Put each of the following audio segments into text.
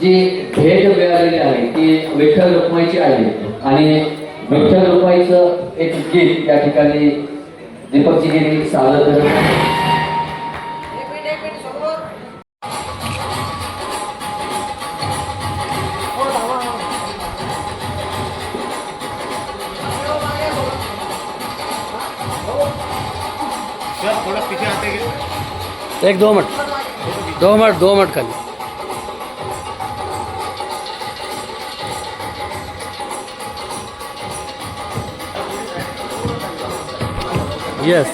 जी भेट मिळालेली आहे ती विठ्ठल रुक्माईची आहे. आणि विठ्ठल रुक्माईचं एक गीत या ठिकाणी दीपकची गिरी सादर करत एक दो मिनट दो मिनट दो मिनट खाली. येस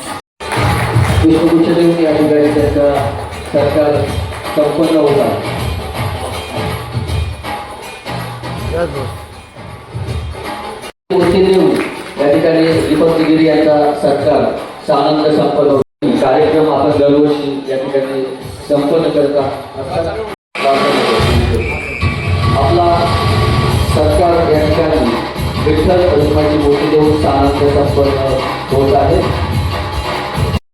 पुष्पगुच्छ देऊन या ठिकाणी त्याचा सरकार संपन्न होता मूर्ती देऊन या ठिकाणी दीपक गिरी यांचा सरकार सानंद संपन्न होता कार्यक्रम आपण दरवर्षी या ठिकाणी संपन्न करता आपला सरकार या ठिकाणी विठ्ठल प्रतिमाची मूर्ती देऊन सानंद संपन्न होत आहे.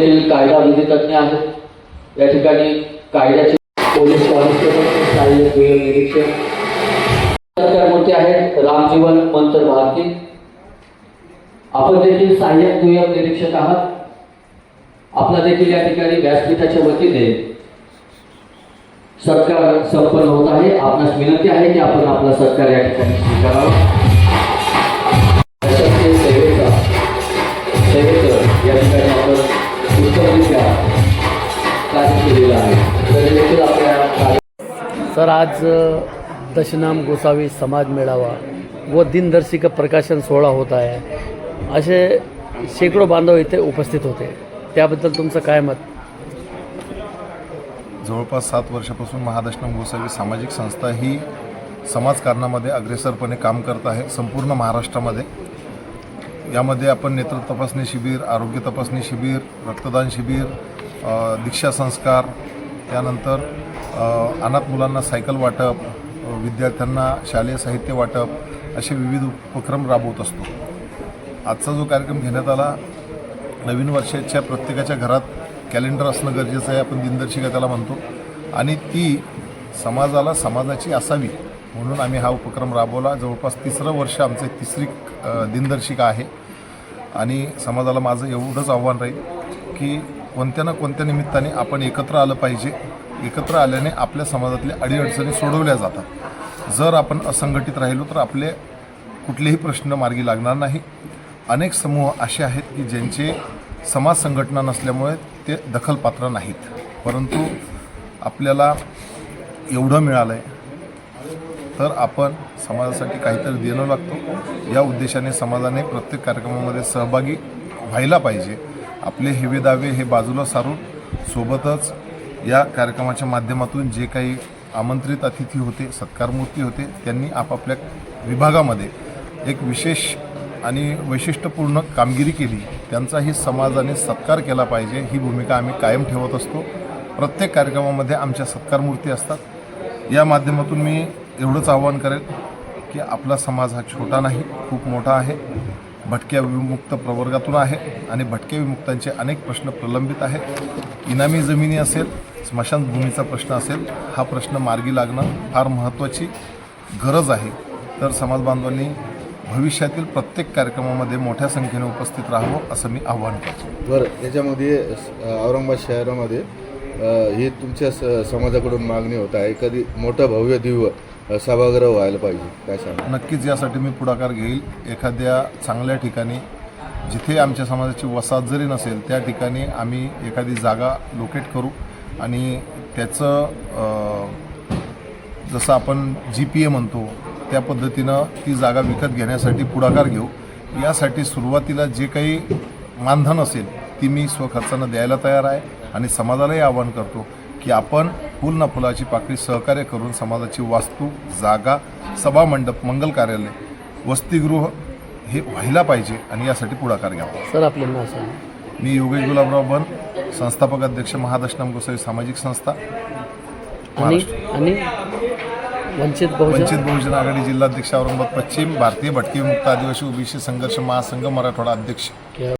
देखील कायदा विधितज्ञ आहेत. या ठिकाणी कायद्याचे पोलीस कॉन्स्टेबल सहाय्यक दुय्यम निरीक्षक सरकारमूर्ती आहेत. रामजीवन मंत्र भारती. आपण देखील सहाय्यक दुय्यम निरीक्षक आहात. आपला देखील या ठिकाणी व्यासपीठाच्या वतीने सत्कार संपन्न होत आहे. आपणास विनंती आहे की आपण आपला सत्कार या ठिकाणी स्वीकारावा. तर सर आज दशनाम गोसावी समाज मेळावा व दिनदर्शिका प्रकाशन सोहळा होत आहे. असे शेकडो बांधव इथे उपस्थित होते. त्याबद्दल तुमचं काय मत? जवळपास सात वर्षापासून महादशनाम गोसावी सामाजिक संस्था ही समाजकारणामध्ये अग्रेसरपणे काम करत आहे संपूर्ण महाराष्ट्रामध्ये. यामध्ये आपण नेत्र तपासणी शिबिर आरोग्य तपासणी शिबिर रक्तदान शिबिर दीक्षा संस्कार त्यानंतर अनाथ मुलांना सायकल वाटप विद्यार्थ्यांना शालेय साहित्य वाटप असे विविध उपक्रम राबवत असतो. आजचा जो कार्यक्रम घेण्यात आला नवीन वर्षाच्या प्रत्येकाच्या घरात कॅलेंडर असणं गरजेचं आहे आपण दिनदर्शिका त्याला म्हणतो. आणि ती समाजाला समाजाची असावी म्हणून आम्ही हा उपक्रम राबवला. जवळपास तिसरं वर्ष आमचं तिसरी दिनदर्शिका आहे. आणि समाजाला माझं एवढंच आव्हान राहील की कोणत्या ना कोणत्या निमित्ताने आपण एकत्र आलं पाहिजे. एकत्र आल्याने आपल्या समाजातल्या अडीअडचणी सोडवल्या जातात. जर आपण असंघटित राहिलो तर आपले कुठलेही प्रश्न मार्गी लागणार नाही. अनेक समूह असे आहेत की ज्यांचे समाज संघटना नसल्यामुळे ते दखलपात्र नाहीत. परंतु आपल्याला एवढं मिळालं आहे तर आपण समाजासाठी काहीतरी देणं लागतो. या उद्देशाने समाजाने प्रत्येक कार्यक्रमामध्ये सहभागी व्हायला पाहिजे. आपले हेवे दावे हे बाजूला सारून सोबतच या कार्यक्रमाच्या माध्यमातून जे काही आमंत्रित अतिथी होते सत्कारमूर्ती होते त्यांनी आपापल्या विभागामध्ये एक विशेष आणि वैशिष्ट्यपूर्ण कामगिरी केली. त्यांचाही समाजाने सत्कार केला पाहिजे ही भूमिका आम्ही कायम ठेवत असतो. प्रत्येक कार्यक्रमामध्ये आमच्या सत्कारमूर्ती असतात. या माध्यमातून मी एवढंच आवाहन करेल की आपला समाज हा छोटा नाही खूप मोठा आहे. भटक्या विमुक्त प्रवर्गातून आहे आणि भटक्या विमुक्तांचे अनेक प्रश्न प्रलंबित आहेत. इनामी जमिनी असेल स्मशानभूमीचा प्रश्न असेल हा प्रश्न मार्गी लागणं फार महत्त्वाची गरज आहे. तर समाज बांधवांनी भविष्यातील प्रत्येक कार्यक्रमामध्ये मोठ्या संख्येने उपस्थित राहावं असं मी आव्हान करतो. बरं याच्यामध्ये औरंगाबाद शहरामध्ये हे ही तुमच्या स- समाजाकडून मागणी होत आहे. कधी मोठं भव्य दिव्य सभागृह व्हायला पाहिजे काय सांगा नक्कीच यासाठी मी पुढाकार घेईल. एखाद्या चांगल्या ठिकाणी जिथे आमच्या समाजाची वसाहत जरी नसेल त्या ठिकाणी आम्ही एखादी जागा लोकेट करू आणि त्याचं जसं आपण जी पी ए म्हणतो त्या पद्धतीनं ती जागा विकत घेण्यासाठी पुढाकार घेऊ. यासाठी सुरुवातीला जे काही मानधन असेल ती मी स्वखर्चानं द्यायला तयार आहे आणि समाजालाही आवाहन करतो की आपण फुल ना फुलाची पाकळी सहकार्य करून समाजाची वास्तू जागा सभामंडप मंगल कार्यालय वसतिगृह हे व्हायला पाहिजे आणि यासाठी पुढाकार घ्यावा. सर आपले नाव सांगा. मी योगेश गुलाबराव बन संस्थापक अध्यक्ष महादशनम गोसावी सामाजिक संस्था आणि आणि वंचित बहुजन वंचित बहुजन आघाडी जिल्हाध्यक्ष औरंगाबाद पश्चिम भारतीय भटके विमुक्त आदिवासी ओबीसी संघर्ष महासंघ मराठवाडा अध्यक्ष.